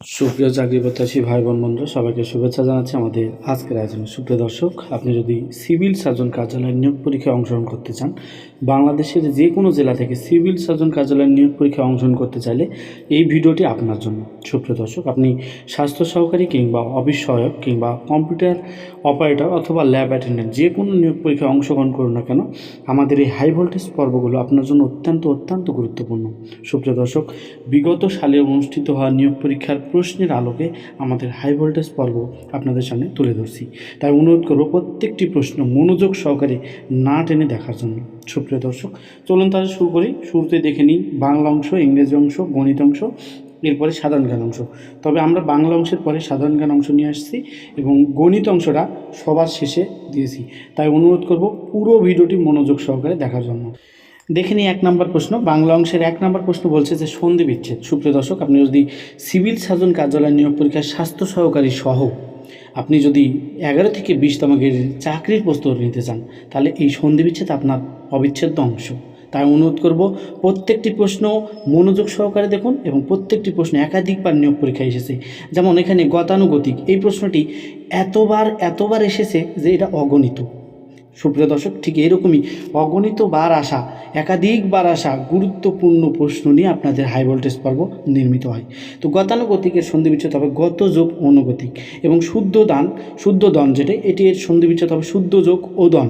সুপ্রিয় চাকরি প্রত্যাশী ভাই বোন বন্ধু সবাইকে শুভেচ্ছা জানাচ্ছি আমাদের আজকের আয়োজনে। সুপ্রিয় দর্শক, আপনি যদি সিভিল সার্জন কার্যালয়ের নিয়োগ পরীক্ষায় অংশগ্রহণ করতে চান বাংলাদেশের যে কোনো জেলা থেকে সিভিল সার্জন কার্যালয়ের নিয়োগ পরীক্ষায় অংশগ্রহণ করতে চাইলে এই ভিডিওটি আপনার জন্য। সুপ্রিয় দর্শক, আপনি স্বাস্থ্য সহকারী কিংবা অফিস সহায়ক কিংবা কম্পিউটার অপারেটর অথবা ল্যাব অ্যাটেন্ডেন্ট যে কোনো নিয়োগ পরীক্ষায় অংশগ্রহণ করুন না কেন, আমাদের এই হাই ভোল্টেজ পর্বগুলো আপনার জন্য অত্যন্ত অত্যন্ত গুরুত্বপূর্ণ। সুপ্রিয় দর্শক, বিগত সালে অনুষ্ঠিত হওয়া নিয়োগ পরীক্ষার প্রশ্নের আলোকে আমাদের হাই ভোল্টেজ পর্ব আপনাদের সামনে তুলে ধরছি। তাই অনুরোধ করব প্রত্যেকটি প্রশ্ন মনোযোগ সহকারে না টেনে দেখার জন্য। সুপ্রিয় দর্শক, চলুন তাহলে শুরু করি। শুরুতে দেখে নিই বাংলা অংশ, ইংরেজি অংশ, গণিত অংশ, এরপরে সাধারণ জ্ঞান অংশ। তবে আমরা বাংলা অংশের পরে সাধারণ জ্ঞান অংশ নিয়ে আসছি এবং গণিত অংশটা সবার শেষে দিয়েছি। তাই অনুরোধ করব পুরো ভিডিওটি মনোযোগ সহকারে দেখার জন্য। দেখে নিই এক নম্বর প্রশ্ন। বাংলা অংশের এক নম্বর প্রশ্ন বলছে যে, সন্ধি বিচ্ছেদ। সুপ্রিয় দর্শক, আপনি যদি সিভিল সার্জন কার্যালয় নিয়োগ পরীক্ষায় স্বাস্থ্য সহকারী সহ আপনি যদি এগারো থেকে বিশ গ্রেডের চাকরির প্রস্তুত নিতে চান, তাহলে এই সন্ধি বিচ্ছেদ আপনার অবিচ্ছেদ্য অংশ। তাই অনুরোধ করব, প্রত্যেকটি প্রশ্ন মনোযোগ সহকারে দেখুন এবং প্রত্যেকটি প্রশ্ন একাধিকবার নিয়োগ পরীক্ষায় এসেছে। যেমন এখানে গতানুগতিক, এই প্রশ্নটি এতবার এতবার এসেছে যে এটা অগণিত। সুপ্রিয় দর্শক, ঠিক এরকমই অগণিত বার আসা একাধিকবার আসা গুরুত্বপূর্ণ প্রশ্ন নিয়ে আপনাদের হাই ভোল্টেজ পর্ব নির্মিত হয়। তো গতানুগতিকের সন্ধি বিচ্ছেদ হবে গত যোগ অনুগতিক এবং শুদ্ধ দান, শুদ্ধ দন যেটা, এটি এর সন্ধি বিচ্ছেদ হবে শুদ্ধ যোগ ও দন।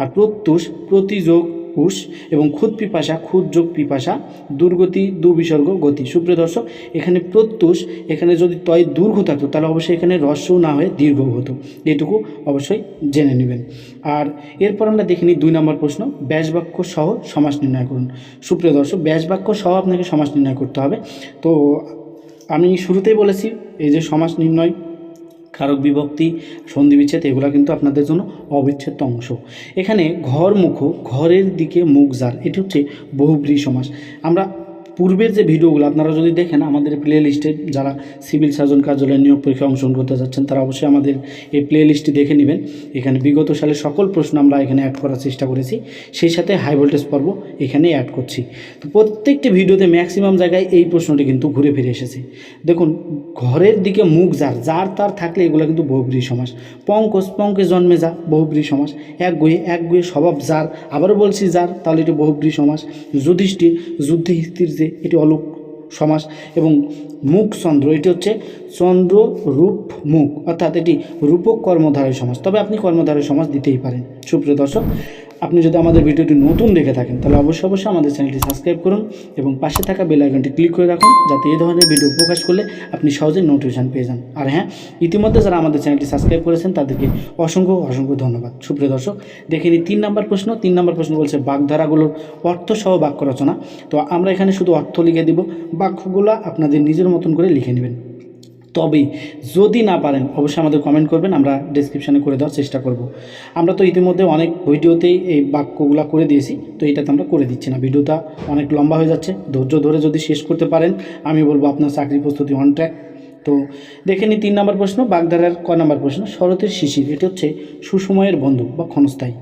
আর প্রত্যুষ, প্রতিযোগ উষ এবং খুদ পিপাসা, খুদ যোগ পিপাসা, দুর্গতি দুবিসর্গ গতি। সুপ্রিয় দর্শক, এখানে প্রত্যুষ, এখানে যদি তয় দীর্ঘ থাকতো, তাহলে অবশ্যই এখানে হ্রস্বও না হয়ে দীর্ঘ হতো। এটুকু অবশ্যই জেনে নেবেন। আর এরপর আমরা দেখে নিই দুই নম্বর প্রশ্ন, ব্যাস বাক্য সহ সমাস নির্ণয় করুন। সুপ্রিয় দর্শক, ব্যাস বাক্য সহ আপনাকে সমাস নির্ণয় করতে হবে। তো আমি শুরুতেই বলেছি, এই যে সমাস নির্ণয় কারক বিভক্তি, সন্ধি বিচ্ছেদ, এগুলো কিন্তু আপনাদের জন্য অবিচ্ছেদ্য অংশ। এখানে ঘর মুখ ঘরের দিকে মুখ যার এটি হচ্ছে বহুব্রী সমাস আমরা পূর্বের যে ভিডিওগুলো আপনারা যদি দেখেন, আমাদের প্লে লিস্টে যারা সিভিল সার্জন কার্যালয়ের নিয়োগ পরীক্ষায় অংশগ্রহণ করতে যাচ্ছেন, তারা অবশ্যই আমাদের এই প্লে লিস্টটি দেখে নেবেন। এখানে বিগত সালে সকল প্রশ্ন আমরা এখানে অ্যাড করার চেষ্টা করেছি। সেই সাথে হাই ভোল্টেজ পর্ব এখানে অ্যাড করছি। তো প্রত্যেকটি ভিডিওতে ম্যাক্সিমাম জায়গায় এই প্রশ্নটি কিন্তু ঘুরে ফিরে এসেছে। দেখুন, ঘরের দিকে মুখ যার যার তার থাকলে এগুলো কিন্তু বহুব্রী সমাস। পঙ্কজ, পঙ্কে জন্মে যা, বহুব্রী সমাস। এক গুয়ে এক গুয়ে স্বভাব যার, আবারও বলছি যার, তাহলে এটি বহুব্রী সমাস। যুধিষ্ঠির, যুদ্ধে স্থির এটি অলোক সমাস এবং মুখ চন্দ্র, এটি হচ্ছে চন্দ্র রূপ মুখ, অর্থাৎ এটি রূপক কর্মধারয় সমাস। তবে আপনি কর্মধারয় সমাস দিতেই পারেন। সুপ্রিয় দর্শক আপনি যদি আমাদের ভিডিওটি নতুন দেখে থাকেন, তাহলে অবশ্যই অবশ্যই আমাদের চ্যানেলটি সাবস্ক্রাইব করুন এবং পাশে থাকা বেল আইকনটি ক্লিক করে রাখুন, যাতে এই ধরনের ভিডিও প্রকাশ করলে আপনি সহজেই নোটিফিকেশান পেয়ে যান। আর হ্যাঁ ইতিমধ্যে যারা আমাদের চ্যানেলটি সাবস্ক্রাইব করেছেন, তাদেরকে অসংখ্য অসংখ্য ধন্যবাদ। সুপ্রিয় দর্শক, দেখে নিই তিন নম্বর প্রশ্ন। তিন নম্বর প্রশ্ন বলছে, বাগধারাগুলোর অর্থসহ বাক্য রচনা তো আমরা এখানে শুধু অর্থ লিখে দিব, বাক্যগুলো আপনাদের নিজের মতন করে লিখে নেবেন। তবে যদি না পারেন, অবশ্যই আমাদের কমেন্ট করবেন, আমরা ডিসক্রিপশানে করে দেওয়ার চেষ্টা করব। আমরা তো ইতিমধ্যে অনেক ভিডিওতেই এই বাক্যগুলো করে দিয়েছি, তো এটাতে আমরা করে দিচ্ছি না। ভিডিওটা অনেক লম্বা হয়ে যাচ্ছে, ধৈর্য ধরে যদি শেষ করতে পারেন, আমি বলব আপনার চাকরি প্রস্তুতি অন ট্র্যাক তো দেখে নিই তিন নম্বর প্রশ্ন বাগধারার ক নম্বর প্রশ্ন, শরতের শিশির, এটি হচ্ছে সুসময়ের বন্ধু বা ক্ষণস্থায়ী।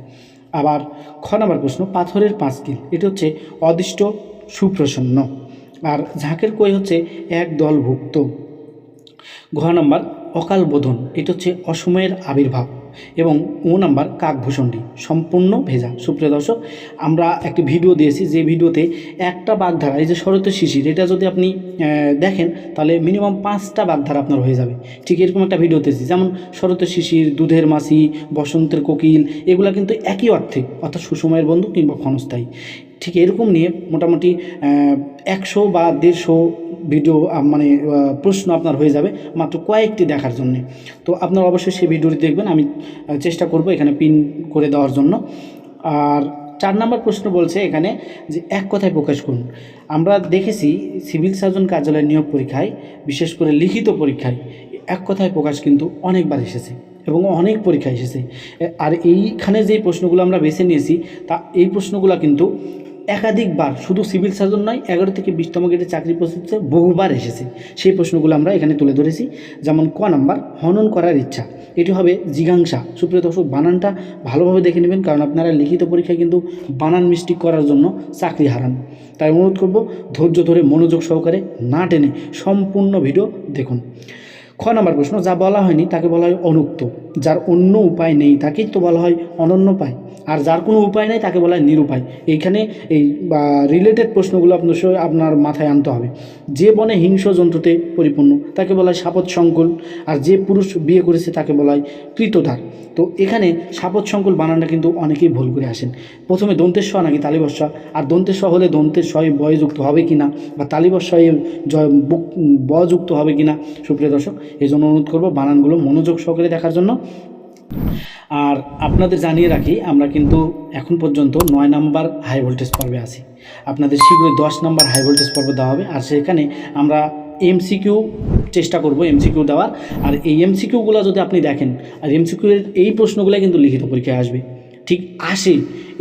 আবার খ নম্বর প্রশ্ন, পাথরের পাঁচকিল এটি হচ্ছে অদিষ্ট সুপ্রসন্ন। আর ঝাঁকের কই হচ্ছে, এক দল ভুক্ত। ঘ নম্বর অকাল বোধন, এটা হচ্ছে অসময়ের আবির্ভাব। এবং ও নাম্বার কাকভূষণটি, সম্পূর্ণ ভেজা। সুপ্রিয় দর্শক, আমরা একটি ভিডিও দিয়েছি, যে ভিডিওতে একটা বাগধারা, এই যে শরতের শিশির, এটা যদি আপনি দেখেন, তাহলে মিনিমাম পাঁচটা বাগধারা আপনার হয়ে যাবে। ঠিক এরকম একটা ভিডিও দিয়েছি, যেমন শরতের শিশির, দুধের মাসি বসন্তের কোকিল, এগুলা কিন্তু একই অর্থে, অর্থাৎ সুসময়ের বন্ধু কিংবা ক্ষণস্থায়ী। ঠিক এরকম নিয়ে মোটামুটি একশো বা দেড়শো ভিডিও মানে প্রশ্ন আপনার হয়ে যাবে মাত্র কয়েকটি দেখার জন্য। তো আপনারা অবশ্যই সেই ভিডিওটি দেখবেন, আমি চেষ্টা করব এখানে পিন করে দেওয়ার জন্য। আর চার নম্বর প্রশ্ন বলছে এখানে যে, এক কথায় প্রকাশ করুন। আমরা দেখেছি সিভিল সার্জন কার্যালয়ের নিয়োগ পরীক্ষায়, বিশেষ করে লিখিত পরীক্ষায়, এক কথায় প্রকাশ কিন্তু অনেকবার এসেছে এবং অনেক পরীক্ষা এসেছে। আর এইখানে যে প্রশ্নগুলো আমরা বেছে নিয়েছি, তা, এই প্রশ্নগুলো কিন্তু একাধিকবার, শুধু সিভিল সার্জন নয়, এগারো থেকে বিশতম গেটে চাকরি প্রস্তুতিতে বহুবার এসেছে। সেই প্রশ্নগুলো আমরা এখানে তুলে ধরেছি। যেমন ক নাম্বার, হনন করার ইচ্ছা। এটি হবে জিজ্ঞাসা সুপ্রিয় দর্শক, বানানটা ভালোভাবে দেখে নেবেন, কারণ আপনারা লিখিত পরীক্ষায় কিন্তু বানান মিস্টেক করার জন্য চাকরি হারান। তাই অনুরোধ করব, ধৈর্য ধরে মনোযোগ সহকারে না টেনে সম্পূর্ণ ভিডিও দেখুন। খ নম্বর প্রশ্ন, যা বলা হয়নি তাকে বলা হয় অনুক্ত। যার অন্য উপায় নেই তাকেই তো বলা হয় অনন্য উপায়। আর যার কোনো উপায় নেই তাকে বলা হয় নিরুপায়। এইখানে এই, বা রিলেটেড প্রশ্নগুলো আপনার আপনার মাথায় আনতে হবে। যে বনে হিংস্র যন্ত্রতে পরিপূর্ণ, তাকে বলা হয় সাপত সংকুল। আর যে পুরুষ বিয়ে করেছে তাকে বলা হয় কৃতধার। তো এখানে সাপত সংকুল বানানটা কিন্তু অনেকেই ভুল করে আসেন। প্রথমে দন্তের দন্তেশ্ব নাকি তালিবস্ব আর দন্তের দন্তেশ্ব হলে দন্তের শয়ে বয়যুক্ত হবে কি না বা তালিবস্বয়ে জয় বুক- বযুক্ত হবে কি না সুপ্রিয় দর্শক এই জন্য অনুরোধ করব বানানগুলো মনোযোগ সহকারে দেখার জন্য। আর আপনাদের জানিয়ে রাখি, আমরা কিন্তু এখন পর্যন্ত নয় নাম্বার হাই ভোল্টেজ পর্বে আছি। আপনাদের শীঘ্রই দশ নাম্বার হাই ভোল্টেজ পর্ব দেওয়া হবে। আর সেখানে আমরা এমসিকিউ চেষ্টা করব এমসিকিউ দেওয়ার। আর এই এমসিকিউগুলো যদি আপনি দেখেন, আর এমসিকিউ এই প্রশ্নগুলো কিন্তু লিখিত পরীক্ষায় আসবে। ঠিক আসে।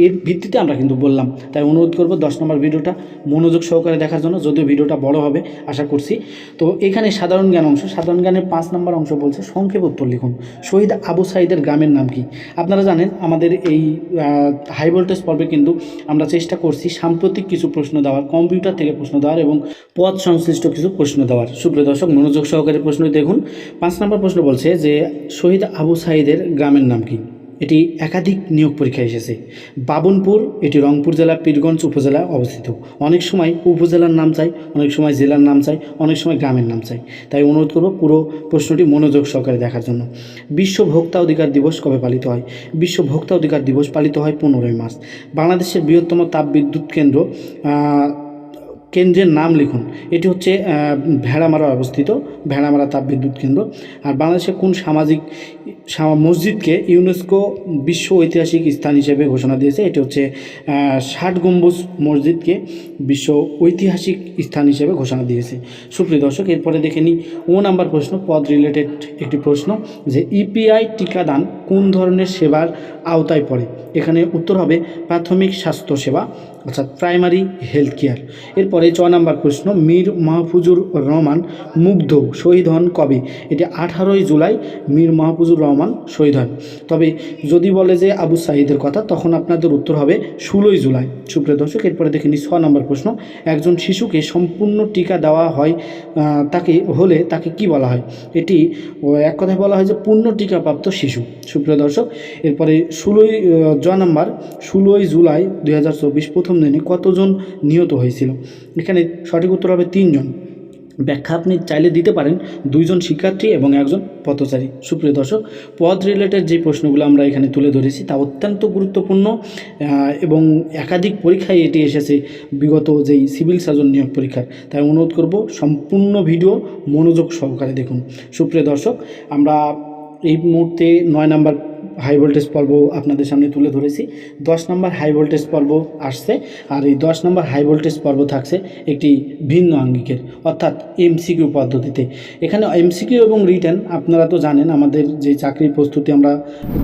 এর ভিত্তিতে আমরা কিন্তু বললাম। তাই অনুরোধ করব দশ নম্বর ভিডিওটা মনোযোগ সহকারে দেখার জন্য, যদিও ভিডিওটা বড় হবে, আশা করছি। তো এখানে সাধারণ জ্ঞান অংশ, সাধারণ জ্ঞানের পাঁচ নম্বর অংশ বলছে সংক্ষেপ উত্তর লিখুন। শহীদ আবু সাইদের গ্রামের নাম কি? আপনারা জানেন, আমাদের এই হাই ভোল্টেজ পর্বে কিন্তু আমরা চেষ্টা করছি সাম্প্রতিক কিছু প্রশ্ন দেওয়ার, কম্পিউটার থেকে প্রশ্ন দেওয়ার এবং পদ সংশ্লিষ্ট কিছু প্রশ্ন দেওয়ার। সুপ্রিয় দর্শক, মনোযোগ সহকারে প্রশ্ন দেখুন। পাঁচ নম্বর প্রশ্ন বলছে যে, শহীদ আবু সাইদের গ্রামের নাম কি? এটি একাধিক নিয়োগ পরীক্ষায় এসেছে। বাবনপুর, এটি রংপুর জেলার পীরগঞ্জ উপজেলায় অবস্থিত। অনেক সময় উপজেলার নাম চাই, অনেক সময় জেলার নাম চাই, অনেক সময় গ্রামের নাম চাই। তাই অনুরোধ করব পুরো প্রশ্নটি মনোযোগ সহকারে দেখার জন্য। বিশ্ব ভোক্তা অধিকার দিবস কবে পালিত হয়? বিশ্ব ভোক্তা অধিকার দিবস পালিত হয় পনেরোই মার্চ। বাংলাদেশের বৃহত্তম তাপবিদ্যুৎ কেন্দ্র কেন্দ্রের নাম লিখুন। এটি হচ্ছে ভেড়ামারা অবস্থিত, ভেড়ামারা তাপবিদ্যুৎ কেন্দ্র। আর বাংলাদেশের কোন সামাজিক মসজিদকে ইউনেস্কো বিশ্ব ঐতিহাসিক স্থান হিসেবে ঘোষণা দিয়েছে? এটি হচ্ছে ষাট গম্বুজ মসজিদকে বিশ্ব ঐতিহাসিক স্থান হিসেবে ঘোষণা দিয়েছে। সুপ্রিয় দর্শক, এরপরে দেখে নিই ও নাম্বার প্রশ্ন, পদ রিলেটেড একটি প্রশ্ন যে ইপিআই টিকাদান কোন ধরনের সেবার আওতায় পড়ে? এখানে উত্তর হবে প্রাথমিক স্বাস্থ্য সেবা অর্থাৎ প্রাইমারি হেলথ কেয়ার এরপরে ছ নম্বর প্রশ্ন, মীর মাহফুজুর রহমান মুগ্ধ শহীদ হন কবে? এটি আঠারোই জুলাই, মীর মাহফুজুর রহমান শহীদ হন। তবে যদি বলে যে আবু সাহিদের কথা, তখন আপনাদের উত্তর হবে ষোলোই জুলাই। সুপ্রিয় দর্শক, এরপরে দেখে নিই ছ নম্বর প্রশ্ন, একজন শিশুকে সম্পূর্ণ টিকা দেওয়া হয় তাকে হলে তাকে কি বলা হয়? এটি এক কথায় বলা হয় যে পূর্ণ টিকাপ্রাপ্ত শিশু। সুপ্রিয় দর্শক, এরপরে ষোলোই জ নাম্বার, ষোলোই জুলাই দুই হাজার চব্বিশ প্রথম দিনে কতজন নিহত হয়েছিল। এখানে সঠিক উত্তর হবে তিনজন। ব্যাখ্যা আপনি চাইলে দিতে পারেন। দুইজন শিক্ষার্থী এবং একজন পথচারী। সুপ্রিয় দর্শক, পথ রিলেটেড যে প্রশ্নগুলো আমরা এখানে তুলে ধরেছি তা অত্যন্ত গুরুত্বপূর্ণ এবং একাধিক পরীক্ষায় এটি এসেছে বিগত যেই সিভিল সার্জন নিয়োগ পরীক্ষার। তাই অনুরোধ করব, সম্পূর্ণ ভিডিও মনোযোগ সহকারে দেখুন। সুপ্রিয় দর্শক, আমরা এই মুহূর্তে নয় নাম্বার হাই ভোল্টেজ পর্ব আপনাদের সামনে তুলে ধরেছি। দশ নম্বর হাই ভোল্টেজ পর্ব আসছে আর এই দশ নম্বর হাই ভোল্টেজ পর্ব থাকছে একটি ভিন্ন আঙ্গিকের, অর্থাৎ এমসিকিউ পদ্ধতিতে। এখানে এমসিকিউ এবং রিটার্ন আপনারা তো জানেন আমাদের যে চাকরির প্রস্তুতি আমরা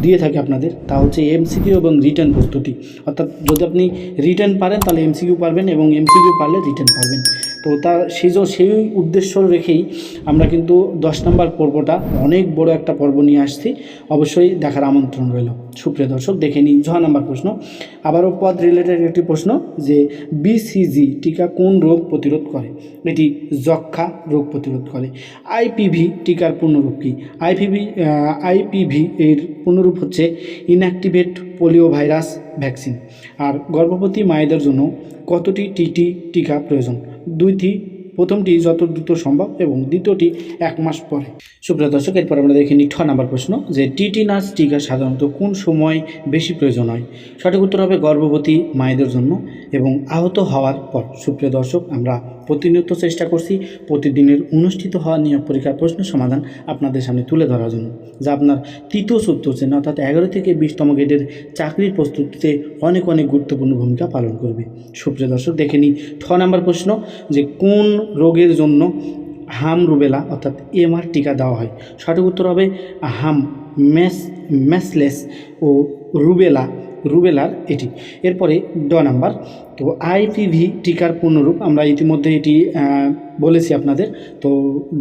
দিয়ে থাকি আপনাদের, তা হচ্ছে এমসিকিউ এবং রিটার্ন প্রস্তুতি অর্থাৎ যদি আপনি রিটার্ন পারেন তাহলে এমসিকিউ পারবেন এবং এমসিকিউ পারলে রিটার্ন পারবেন। তো তা সেই জ- সেই উদ্দেশ্য রেখেই আমরা কিন্তু দশ নম্বর পর্বটা অনেক বড় একটা পর্ব নিয়ে আসছি। অবশ্যই দেখার আমন্ত্রণ রইল। সুপ্রিয় দর্শক, দেখে নিই ছ নম্বর প্রশ্ন। আবারও পদ রিলেটেড একটি প্রশ্ন যে বিসিজি টিকা কোন রোগ প্রতিরোধ করে? এটি যক্ষা রোগ প্রতিরোধ করে। আইপিভি টিকার পূর্ণরূপ কী? আইপিভি আইপিভি এর পূর্ণরূপ হচ্ছে ইনঅ্যাক্টিভেট পোলিও ভাইরাস ভ্যাকসিন আর গর্ভবতী মায়েদের জন্য কতটি টিটি টিকা প্রয়োজন? দুইটি, প্রথমটি যত দ্রুত সম্ভব এবং দ্বিতীয়টি এক মাস পরে। সুপ্রিয় দর্শক, এরপর আমরা দেখে নিই নাম্বার প্রশ্ন, যে টিটি নার্স টিকা সাধারণত কোন সময় বেশি প্রয়োজন হয়? সঠিক উত্তর হবে গর্ভবতী মায়েদের জন্য এবং আহত হওয়ার পর। সুপ্রিয় দর্শক, আমরা প্রতিনিয়ত চেষ্টা করছি প্রতিদিনের অনুষ্ঠিত হওয়া নিয়োগ পরীক্ষার প্রশ্ন সমাধান আপনাদের সামনে তুলে ধরার জন্য, যা আপনার তৃতীয় চতুর্থ শ্রেণি অর্থাৎ এগারো থেকে বিশতম গ্রেডের চাকরির প্রস্তুতিতে অনেক অনেক গুরুত্বপূর্ণ ভূমিকা পালন করবে। সুপ্রিয় দর্শক, দেখে নিই ছ নম্বর প্রশ্ন, যে কোন রোগের জন্য হাম রুবেলা, অর্থাৎ এমআর টিকা দেওয়া হয়? সঠিক উত্তর হবে হাম ম্যাস ম্যাসলেস ও রুবেলা, রুবেলার এটি। এরপরে ড নাম্বার তো আইপিভি টিকার পূর্ণরূপ আমরা ইতিমধ্যে এটি বলেছি আপনাদের। তো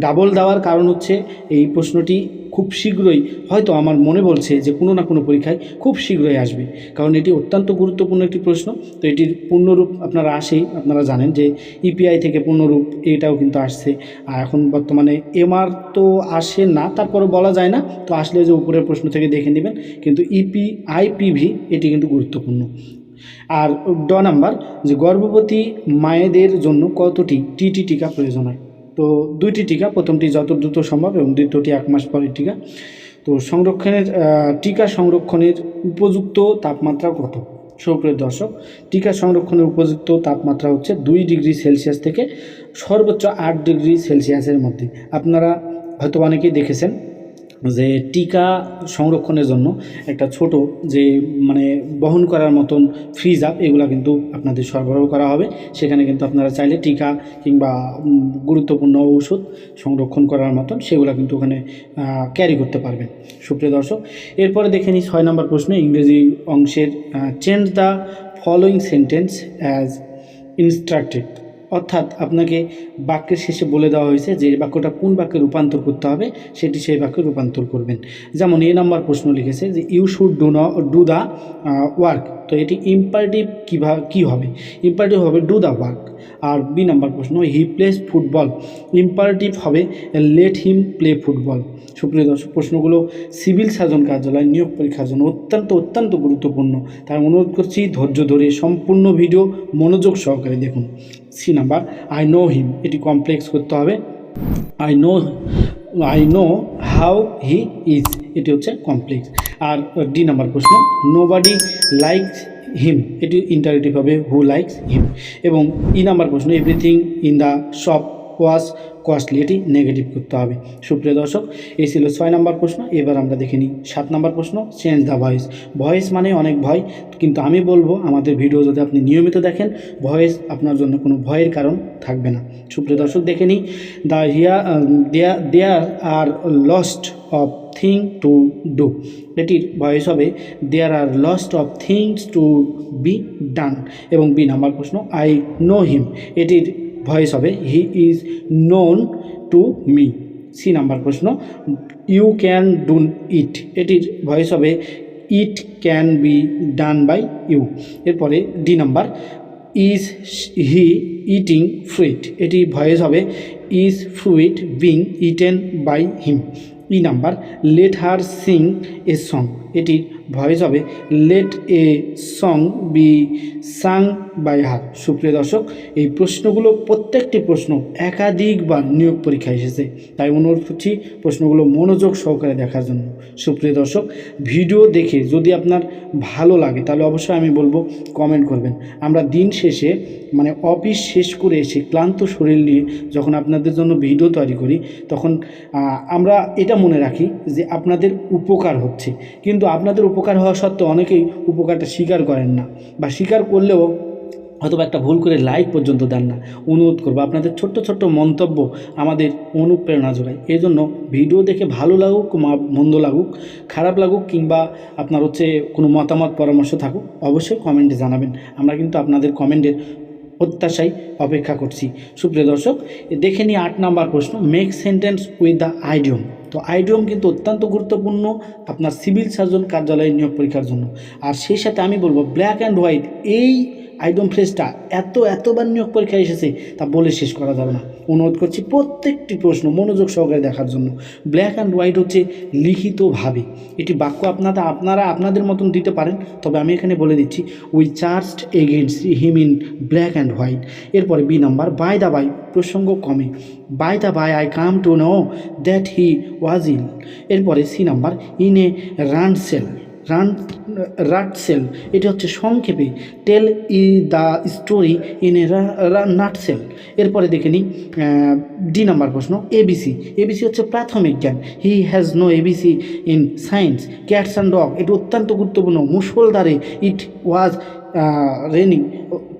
ডাবল দেওয়ার কারণ হচ্ছে এই প্রশ্নটি খুব শীঘ্রই, হয়তো আমার মনে বলছে যে কোনো না কোনো পরীক্ষায় খুব শীঘ্রই আসবে। কারণ এটি অত্যন্ত গুরুত্বপূর্ণ একটি প্রশ্ন। তো এটির পূর্ণরূপ আপনারা আসেই, আপনারা জানেন যে ইপিআই থেকে পূর্ণরূপ এটাও কিন্তু আসছে। আর এখন বর্তমানে এমআর তো আসে না তারপরে বলা যায় না। তো আসলে যে উপরের প্রশ্ন থেকে দেখে নেবেন। কিন্তু ইপি আইপিভি এটি কিন্তু গুরুত্বপূর্ণ। আর ড নাম্বার যে গর্ভবতী মায়েদের জন্য কতটি টিটি টিকা প্রয়োজন হয়? তো দুইটি টিকা, প্রথমটি যত দ্রুত সম্ভব এবং দ্বিতীয়টি এক মাস পরের টিকা। তো সংরক্ষণের টিকা সংরক্ষণের উপযুক্ত তাপমাত্রা কত? সুপ্রিয় দর্শক, টিকা সংরক্ষণের উপযুক্ত তাপমাত্রা হচ্ছে দুই ডিগ্রি সেলসিয়াস থেকে সর্বোচ্চ আট ডিগ্রি সেলসিয়াসের মধ্যে। আপনারা হয়তো অনেকেই দেখেছেন যে টিকা সংরক্ষণের জন্য একটা ছোট যে মানে বহন করার মতন ফ্রিজ আপ এগুলো কিন্তু আপনাদের সরবরাহ করা হবে। সেখানে কিন্তু আপনারা চাইলে টিকা কিংবা গুরুত্বপূর্ণ ঔষধ সংরক্ষণ করার মতন সেগুলো কিন্তু ওখানে ক্যারি করতে পারবেন। সুপ্রিয় দর্শক, এরপরে দেখে নিই ছয় নম্বর প্রশ্ন, ইংরেজি অংশের change the following sentence as instructed অর্থাৎ আপনাকে বাক্যের শেষে বলে দেওয়া হয়েছে যে বাক্যটা কোন বাক্যে রূপান্তর করতে হবে, সেটি সেই বাক্যে রূপান্তর করবেন। যেমন এ নাম্বার প্রশ্ন লিখেছে যে ইউ শুড ডু ন ডু দ্য ওয়ার্ক তো এটি ইম্পারেটিভ কীভাবে কী হবে? ইম্পারেটিভ হবে ডু দ্য ওয়ার্ক আর বি নাম্বার প্রশ্ন হি প্লেস ফুটবল ইম্পারেটিভ হবে লেট হিম প্লে ফুটবল সুপ্রিয় দর্শক, প্রশ্নগুলো সিভিল সার্জন কার্যালয়, নিয়োগ পরীক্ষার জন্য অত্যন্ত অত্যন্ত গুরুত্বপূর্ণ। তাই অনুরোধ করছি, ধৈর্য ধরে সম্পূর্ণ ভিডিও মনোযোগ সহকারে দেখুন। C number I know him এটি কমপ্লেক্স করতে হবে। I know I know how he is এটি হচ্ছে কমপ্লেক্স আর ডি নাম্বার প্রশ্ন নো বাডি লাইকস হিম এটি ইন্টারেটিভ হবে হু লাইকস হিম এবং ই নাম্বার প্রশ্ন everything in the shop was costly এটি নেগেটিভ করতে হবে। সুপ্রিয় দর্শক, এই ছিল ছয় নম্বর প্রশ্ন। এবার আমরা দেখে নিই সাত নম্বর প্রশ্ন চেঞ্জ দ্য ভয়েস ভয়েস মানে অনেক ভয়, কিন্তু আমি বলব আমাদের ভিডিও যদি আপনি নিয়মিত দেখেন ভয়েস আপনার জন্য কোনো ভয়ের কারণ থাকবে না। সুপ্রিয় দর্শক, দেখে নিই। দ্য হিয়া দেয়ার আর লস্ট অফ থিং টু ডু এটির ভয়েস হবে there are lost of things to be done এবং বি নাম্বার প্রশ্ন আই নো হিম এটির ভয়েস হবে। He is known to me C number প্রশ্ন ইউ ক্যান ডু ইট এটির voice হবে it can be done by you এরপরে D number is he eating fruit এটি voice হবে is fruit being eaten by him E number let her sing a song এটির voice হবে let a song be sung by her সুপ্রিয় দর্শক, এই প্রশ্নগুলো প্রত্যেকটি প্রশ্ন একাধিকবার নিয়োগ পরীক্ষায় এসেছে। তাই অনুরোধ করছি প্রশ্নগুলো মনোযোগ সহকারে দেখার জন্য। সুপ্রিয় দর্শক, ভিডিও দেখে যদি আপনার ভালো লাগে, তাহলে অবশ্যই আমি বলব কমেন্ট করবেন। আমরা দিন শেষে মানে অফিস শেষ করে এসে ক্লান্ত শরীর নিয়ে যখন আপনাদের জন্য ভিডিও তৈরি করি, তখন আমরা এটা মনে রাখি যে আপনাদের উপকার হচ্ছে। কিন্তু আপনাদের উপকার হওয়া সত্ত্বেও অনেকেই উপকারটা স্বীকার করেন না বা স্বীকার করলেও অথবা একটা ভুল করে লাইক পর্যন্ত দেন না, অনুরোধ করব। আপনাদের ছোট্ট ছোট্ট মন্তব্য আমাদের অনুপ্রেরণা যোগায়। এই জন্য ভিডিও দেখে ভালো লাগুক মন্দ লাগুক, খারাপ লাগুক কিংবা আপনার হচ্ছে কোনো মতামত, পরামর্শ থাকুক, অবশ্যই কমেন্টে জানাবেন। আমরা কিন্তু আপনাদের কমেন্টের প্রত্যাশায় অপেক্ষা করছি। সুপ্রিয় দর্শক, দেখে নিই আট নাম্বার প্রশ্ন make sentence with the idiom তো আইডিওম কিন্তু অত্যন্ত গুরুত্বপূর্ণ আপনার সিভিল সার্জন কার্যালয়ে নিয়োগ পরীক্ষার জন্য। আর সেই সাথে আমি বলব ব্ল্যাক অ্যান্ড হোয়াইট এই আইডম ফ্রেজটা এত, এতবার নিয়োগ পরীক্ষায় এসেছে তা বলে শেষ করা যাবে না। অনুরোধ করছি প্রত্যেকটি প্রশ্ন মনোযোগ সহকারে দেখার জন্য। ব্ল্যাক অ্যান্ড হোয়াইট হচ্ছে লিখিতভাবে এটি বাক্য আপনারা আপনারা আপনাদের মতন দিতে পারেন, তবে আমি এখানে বলে দিচ্ছি we charged against him in black and white এরপরে B number by the by প্রসঙ্গ কমে। By the by I come to know that he was ill এরপরে C number in a nutshell run, nutshell, এটি হচ্ছে সংক্ষেপে tell E the story in a nutshell. এরপরে দেখে নিই ডি নাম্বার প্রশ্ন এবিসি এবিসি হচ্ছে প্রাথমিক জ্ঞান। He has no ABC in science cats and dog এটি অত্যন্ত গুরুত্বপূর্ণ। মুসলধারে it was raining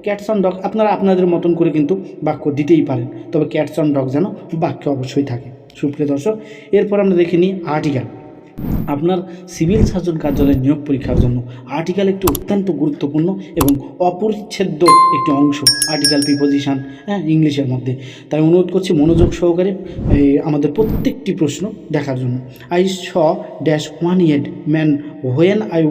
cats on dog আপনারা আপনাদের মতন করে কিন্তু বাক্য দিতেই পারেন। তবে ক্যাটস অন ডগ যেন বাক্য অবশ্যই থাকে। সুপ্রিয় দর্শক, এরপর আমরা দেখে নিই আর্টিকেল আপনার সিভিল সার্জন কার্যালয়ের নিয়োগ পরীক্ষার জন্য আর্টিকেল একটি অত্যন্ত গুরুত্বপূর্ণ এবং অপরিচ্ছেদ্য একটি অংশ, আর্টিকেল প্রিপোজিশন হ্যাঁ ইংলিশের মধ্যে। তাই অনুরোধ করছি মনোযোগ সহকারে আমাদের প্রত্যেকটি প্রশ্ন দেখার জন্য। I saw dash one eyed man when I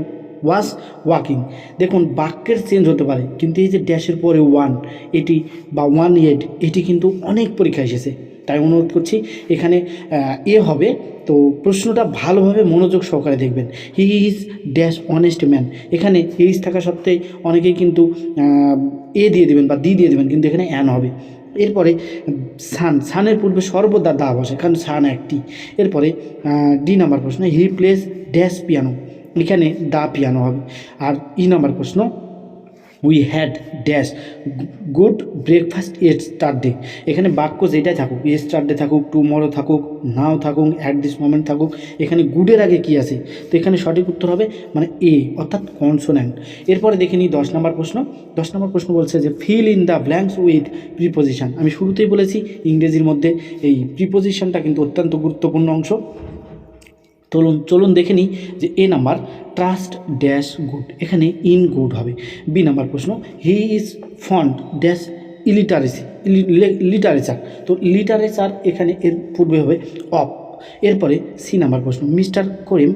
was walking দেখুন, বাক্যের চেঞ্জ হতে পারে, কিন্তু এই যে ড্যাশের পরে ওয়ান এটি বা ওয়ান ইয়েড এটি কিন্তু অনেক পরীক্ষা এসেছে। তাই অনুরোধ করছি, এখানে এ হবে। তো প্রশ্নটা ভালোভাবে মনোযোগ সহকারে দেখবেন। He is dash honest man এখানে ইজ থাকা সত্ত্বে অনেকেই কিন্তু এ দিয়ে দেবেন বা দি দিয়ে দেবেন, কিন্তু এখানে অ্যান হবে। এরপরে সান সানের পূর্বে সর্বদা দা বসে, কারণ সান একটি। এরপরে ডি নাম্বার প্রশ্ন হি প্লেস ড্যাশ পিয়ানো এখানে দা পিয়ানো হবে। আর ই নাম্বার প্রশ্ন we had dash good breakfast day এখানে বাক্য যেটাই থাকুক ডে থাকুক টুমরো থাকুক নাও থাকুক অ্যাট দিস মোমেন্ট থাকুক, এখানে গুডের আগে কি আছে? তো এখানে সঠিক উত্তর হবে মানে এ অর্থাৎ কনসোন্যান্ট এরপরে দেখে নিই দশ নম্বর প্রশ্ন। দশ নম্বর প্রশ্ন বলছে যে fill in the blanks with preposition আমি শুরুতেই বলেছি, ইংরেজির মধ্যে এই প্রিপোজিশনটা কিন্তু অত্যন্ত গুরুত্বপূর্ণ অংশ। চলুন চলুন দেখে নিই যে A number trust dash good এখানে ইন গুড হবে। বি নাম্বার প্রশ্ন he is fond dash illiteracy literature তো লিটারেচার এখানে এর পূর্বে হবে অফ এরপরে সি নাম্বার প্রশ্ন Mr Karim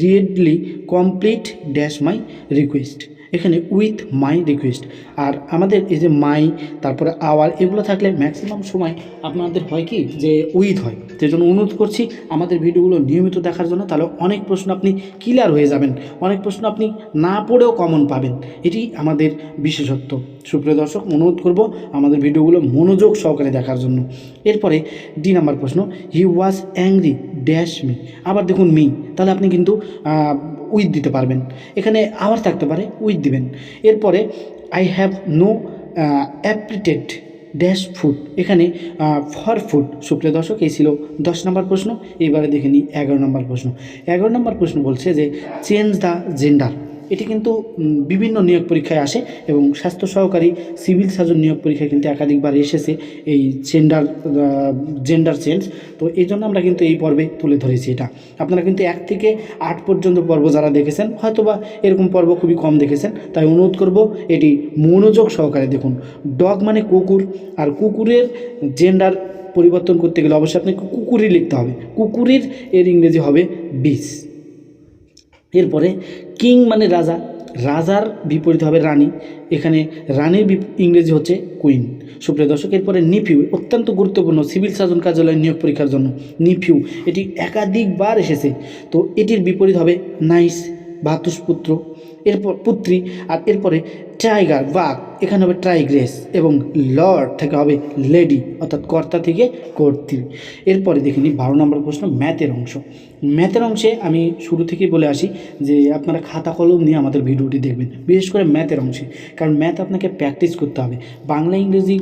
readily complete dash my request এখানে উইথ মাই রিকোয়েস্ট আর আমাদের এই যে মাই তারপরে আওয়ার এগুলো থাকলে ম্যাক্সিমাম সময় আপনাদের হয় কি? যে উইথ হয়। সেই জন্য অনুরোধ করছি আমাদের ভিডিওগুলো নিয়মিত দেখার জন্য তাহলে অনেক প্রশ্ন আপনি ক্লিয়ার হয়ে যাবেন। অনেক প্রশ্ন আপনি না পড়েও কমন পাবেন। এটি আমাদের বিশেষত্ব। সুপ্রিয় দর্শক, অনুরোধ করব আমাদের ভিডিওগুলো মনোযোগ সহকারে দেখার জন্য। এরপরে ডি নাম্বার প্রশ্ন, he was angry dash me. আবার দেখুন মি, তাহলে আপনি কিন্তু উইথ দিতে পারবেন। এখানে আবার থাকতে পারে, উইথ দিবেন। এরপরে, I have no appetite dash food. এখানে ফর ফুড। সুপ্রিয় দর্শক, এই ছিল দশ নম্বর প্রশ্ন। এবারে দেখে নিই এগারো নম্বর প্রশ্ন। এগারো নম্বর প্রশ্ন বলছে যে, চেঞ্জ দ্য জেন্ডার। এটি কিন্তু বিভিন্ন নিয়োগ পরীক্ষায় আসে এবং স্বাস্থ্য সহকারী সিভিল সার্জন নিয়োগ পরীক্ষায় কিন্তু একাধিকবার এসেছে এই জেন্ডার জেন্ডার চেঞ্জ তো এই জন্য আমরা কিন্তু এই পর্বে তুলে ধরেছি এটা। আপনারা কিন্তু এক থেকে আট পর্যন্ত পর্ব যারা দেখেছেন, হয়তোবা এরকম পর্ব খুবই কম দেখেছেন, তাই অনুরোধ করব এটি মনোযোগ সহকারে দেখুন। ডগ মানে কুকুর, আর কুকুরের জেন্ডার পরিবর্তন করতে গেলে অবশ্যই আপনাকে কুকুরই লিখতে হবে। কুকুরের এর ইংরেজি হবে বিষ। এরপরে কিং মানে রাজা, রাজার বিপরীত হবে রানী। এখানে রানীর ইংরেজি হচ্ছে কুইন সুপ্রিয় দর্শক, এরপরে নিফিউ অত্যন্ত গুরুত্বপূর্ণ সিভিল সার্জন কার্যালয় নিয়োগ পরীক্ষার জন্য। নিফিউ এটি একাধিকবার এসেছে। তো এটির বিপরীত হবে নাইস ভাতুষপুত্র এরপর, পুত্রী, আর এরপরে টাইগার বাঘ এখানে হবে ট্রাইগ্রেস এবং লর্ড থেকে হবে লেডি অর্থাৎ কর্তা থেকে কর্ত্রী। এরপরে দেখে নিই বারো নম্বর প্রশ্ন ম্যাথের অংশ। ম্যাথের অংশে আমি শুরু থেকেই বলে আসি যে আপনারা খাতা কলম নিয়ে আমাদের ভিডিওটি দেখবেন, বিশেষ করে ম্যাথের অংশে। কারণ ম্যাথ আপনাকে প্র্যাকটিস করতে হবে। বাংলা, ইংরেজি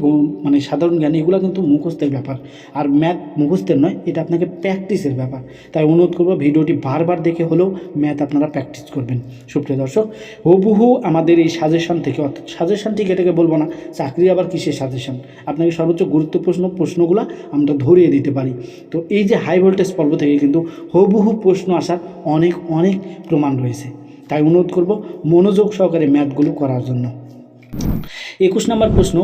মানে সাধারণ জ্ঞান, এগুলো কিন্তু মুখস্থের ব্যাপার। আর ম্যাথ মুখস্থের নয়, এটা আপনাকে প্র্যাকটিসের ব্যাপার। তাই অনুরোধ করব ভিডিওটি বারবার দেখে হলেও ম্যাথ আপনারা প্র্যাকটিস করবেন। সুপ্রিয় দর্শক, হুবহু আমাদের এই সাজেশন থেকে অর্থাৎ সাজেশন ঠিক, এটাকে বলব না। চাকরি আবার কিসের সাজেশন আপনাকে সর্বোচ্চ গুরুত্বপূর্ণ প্রশ্নগুলো আমরা ধরিয়ে দিতে পারি। তো এই যে হাই ভোল্টেজ পর্ব থেকে কিন্তু হুবহু প্রশ্ন আসার অনেক অনেক প্রমাণ রয়েছে। তাই অনুরোধ করব মনোযোগ সহকারে ম্যাথগুলো করার জন্য। একুশ নম্বর প্রশ্ন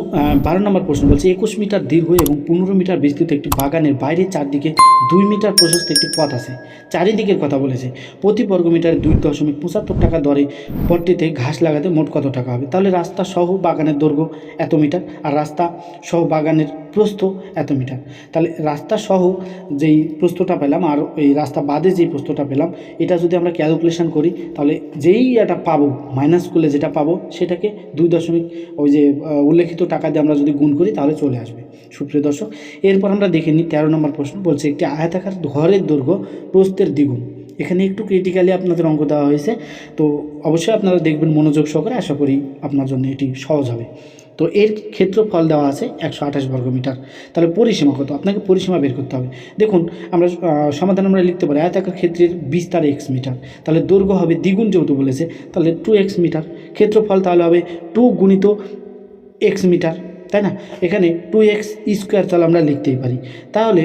বারো নম্বর প্রশ্ন বলছে, একুশ মিটার দীর্ঘ এবং পনেরো মিটার বিস্তৃত একটি বাগানের বাইরে চারদিকে দুই মিটার প্রশস্ত একটি পথ আছে। চারিদিকের কথা বলেছে, প্রতি বর্গ মিটারে দুই দশমিক পঁচাত্তর টাকা দরে পথটিতে ঘাস লাগাতে মোট কত টাকা হবে? তাহলে রাস্তা সহ বাগানের দৈর্ঘ্য এত মিটার আর রাস্তা সহ বাগানের প্রস্থ এত মিটার। তাহলে রাস্তা সহ যেই প্রস্থটা পেলাম আর এই রাস্তা বাদে যেই প্রস্থটা পেলাম, এটা যদি আমরা ক্যালকুলেশন করি, তাহলে যেই এটা পাবো মাইনাস করলে যেটা পাবো, সেটাকে দুই দশমিক ওই যে উল্লেখিত টাকা দিয়ে আমরা যদি গুণ করি তাহলে চলে আসবে। সুপ্রিয় দর্শক, এরপর আমরা দেখে নিই, তেরো নম্বর প্রশ্ন বলছে, একটি আয়তাকার ঘরের দৈর্ঘ্য প্রস্থের দ্বিগুণ। এখানে একটু ক্রিটিক্যালি আপনাদের অঙ্ক দেওয়া হয়েছে, তো অবশ্যই আপনারা দেখবেন মনোযোগ সহকারে, আশা করি আপনার জন্য এটি সহজ হবে। তো এর ক্ষেত্রফল দেওয়া আছে একশো আঠাশ বর্গমিটার তাহলে পরিসীমা কত? আপনাকে পরিসীমা বের করতে হবে। দেখুন, আমরা সমাধান আমরা লিখতে পারি, আয়তাকার ক্ষেত্রের বিস্তার এক্স মিটার। তাহলে দৈর্ঘ্য হবে দ্বিগুণ যেহেতু বলেছে, তাহলে টু এক্স মিটার। ক্ষেত্রফল তাহলে হবে টু গুণিত এক্স মিটার, তাই না? এখানে টু এক্স স্কোয়ার তাহলে আমরা লিখতেই পারি। তাহলে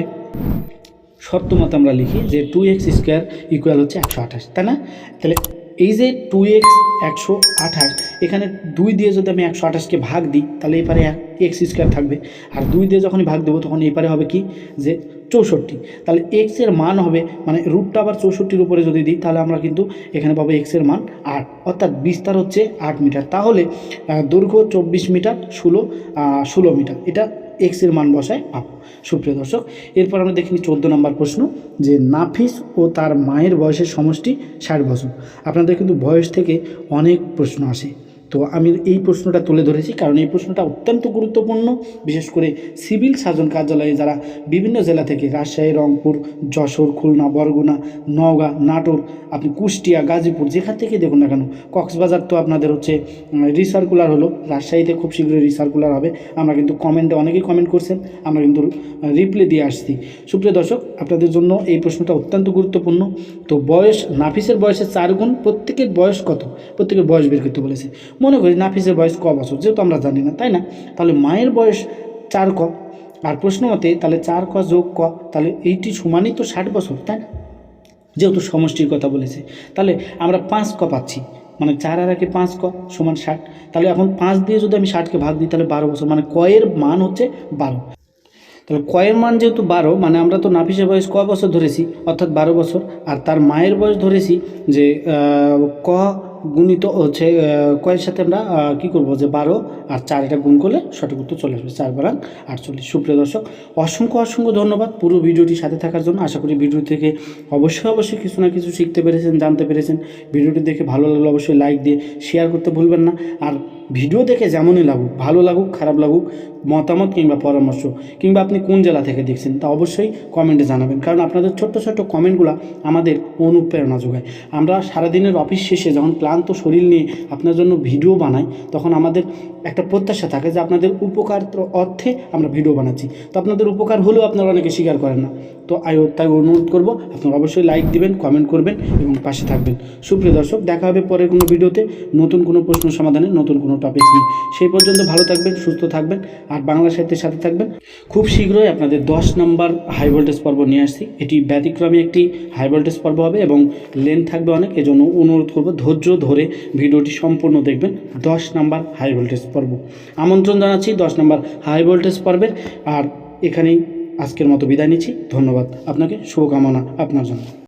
শর্ত মতো আমরা লিখি যে টু এক্স স্কোয়ার ইকুয়াল হচ্ছে একশো আঠাশ, তাই না? তাহলে এই যে টু এক্স একশো আঠাশ, এখানে দুই দিয়ে যদি আমি একশো আঠাশকে ভাগ দিই, তাহলে এপারে এক্স স্কোয়ার থাকবে। আর দুই দিয়ে যখনই ভাগ দেবো, তখন এপারে হবে কি? যে চৌষট্টি। তাহলে এক্সের মান হবে মানে রুটটা আবার চৌষট্টির উপরে যদি দিই, তাহলে আমরা কিন্তু এখানে পাবো এক্সের মান আট। অর্থাৎ বিস্তার হচ্ছে আট মিটার। তাহলে দৈর্ঘ্য চব্বিশ মিটার, ষোলো ষোলো মিটার। এটা এক্সের মান বসায় পাবো সুপ্রিয় দর্শক, এরপর আমরা দেখিনি চোদ্দ নম্বর প্রশ্ন, যে নাফিস ও তার মায়ের বয়সের সমষ্টি ষাট বছর। আপনাদের কিন্তু বয়স থেকে অনেক প্রশ্ন আসে। তো আমি এই প্রশ্নটা তুলে ধরেছি, কারণ এই প্রশ্নটা অত্যন্ত গুরুত্বপূর্ণ, বিশেষ করে সিভিল সার্জন কার্যালয়ে যারা বিভিন্ন জেলা থেকে রাজশাহী, রংপুর, যশোর, খুলনা, বরগুনা, নওগাঁ, নাটোর, আপনি কুষ্টিয়া, গাজীপুর যেখান থেকে দেখুন না কেন, কক্সবাজার তো আপনাদের হচ্ছে রিসার্কুলার হলো, রাজশাহীতে খুব শীঘ্রই রিসার্কুলার হবে, আমরা কিন্তু কমেন্টে অনেকেই কমেন্ট করছেন, আমরা কিন্তু রিপ্লাই দিয়ে আসছি। সুপ্রিয় দর্শক, আপনাদের জন্য এই প্রশ্নটা অত্যন্ত গুরুত্বপূর্ণ, তো বয়স, নাফিসের বয়সের চার গুণ, প্রত্যেকের বয়স কত? প্রত্যেকের বয়স বের করতে বলেছে। মনে করি নাফিসের বয়স ক বছর যেহেতু আমরা জানি না, তাই না? তাহলে মায়ের বয়স চার ক, আর প্রশ্ন মতে তাহলে চার ক যোগ ক, তাহলে এইটি সমানই তো ষাট বছর, তাই না? যেহেতু সমষ্টির কথা বলেছে, তাহলে আমরা পাঁচ ক পাচ্ছি মানে চার আর একে পাঁচ ক সমান ষাট, তাহলে এখন পাঁচ দিয়ে যদি আমি ষাটকে ভাগ দিই, তাহলে বারো বছর মানে কয়ের মান হচ্ছে বারো। তাহলে কয়ের মান যেহেতু বারো মানে আমরা তো নাফিসের বয়স ক বছর ধরেছি, অর্থাৎ বারো বছর, আর তার মায়ের বয়স ধরেছি যে ক গুণিত হচ্ছে কয়ের সাথে আমরা কি কী করব যে বারো আর চার এটা গুণ করলে সঠিক উত্তর চলে আসবে চার বারাং আটচল্লিশ। সুপ্রিয় দর্শক, অসংখ্য অসংখ্য ধন্যবাদ পুরো ভিডিওটি সাথে থাকার জন্য। আশা করি ভিডিও থেকে অবশ্যই অবশ্যই কিছু না কিছু শিখতে পেরেছেন, জানতে পেরেছেন। ভিডিওটি দেখে ভালো লাগলে অবশ্যই লাইক দিয়ে শেয়ার করতে ভুলবেন না। আর ভিডিও দেখে যেমনই লাগুক, ভালো লাগুক, খারাপ লাগুক, মতামত কিংবা পরামর্শ কিংবা আপনি কোন জেলা থেকে দেখছেন তা অবশ্যই কমেন্টে জানাবেন। কারণ আপনাদের ছোট্ট ছোট্ট কমেন্টগুলো আমাদের অনুপ্রেরণা যোগায়। আমরা সারাদিনের অফিস শেষে যখন ক্লান্ত শরীর নিয়ে আপনার জন্য ভিডিও বানাই, তখন আমাদের একটা প্রত্যাশা থাকে যে আপনাদের উপকার অর্থে আমরা ভিডিও বানাচ্ছি। তো আপনাদের উপকার হলেও আপনারা অনেকে স্বীকার করেন না। তো তাই অনুরোধ করব, আপনারা অবশ্যই লাইক দিবেন কমেন্ট করবেন এবং পাশে থাকবেন। সুপ্রিয় দর্শক, দেখা হবে পরের কোনো ভিডিওতে। নতুন কোনো প্রশ্ন সমাধানে নতুন কোনো টপিক নিয়ে সেই পর্যন্ত ভালো থাকবেন, সুস্থ থাকবেন আর বাংলা সাহিত্যের সাথে থাকবেন। খুব শীঘ্রই আপনাদের দশ নম্বর হাই ভোল্টেজ পর্ব নিয়ে আসছি। এটি ব্যতিক্রমী একটি হাই ভোল্টেজ পর্ব হবে এবং লেন্থ থাকবে অনেক, এজন্য অনুরোধ করব ধৈর্য ধরে ভিডিওটি সম্পূর্ণ দেখবেন। দশ নম্বর হাই ভোল্টেজ পর্ব। আমন্ত্রণ জানাচ্ছি দশ নম্বর হাই ভোল্টেজ পর্বের। আর এখানেই আজকের মতো বিদায় নিচ্ছি। ধন্যবাদ। আপনাকে শুভকামনা আপনার জন্য।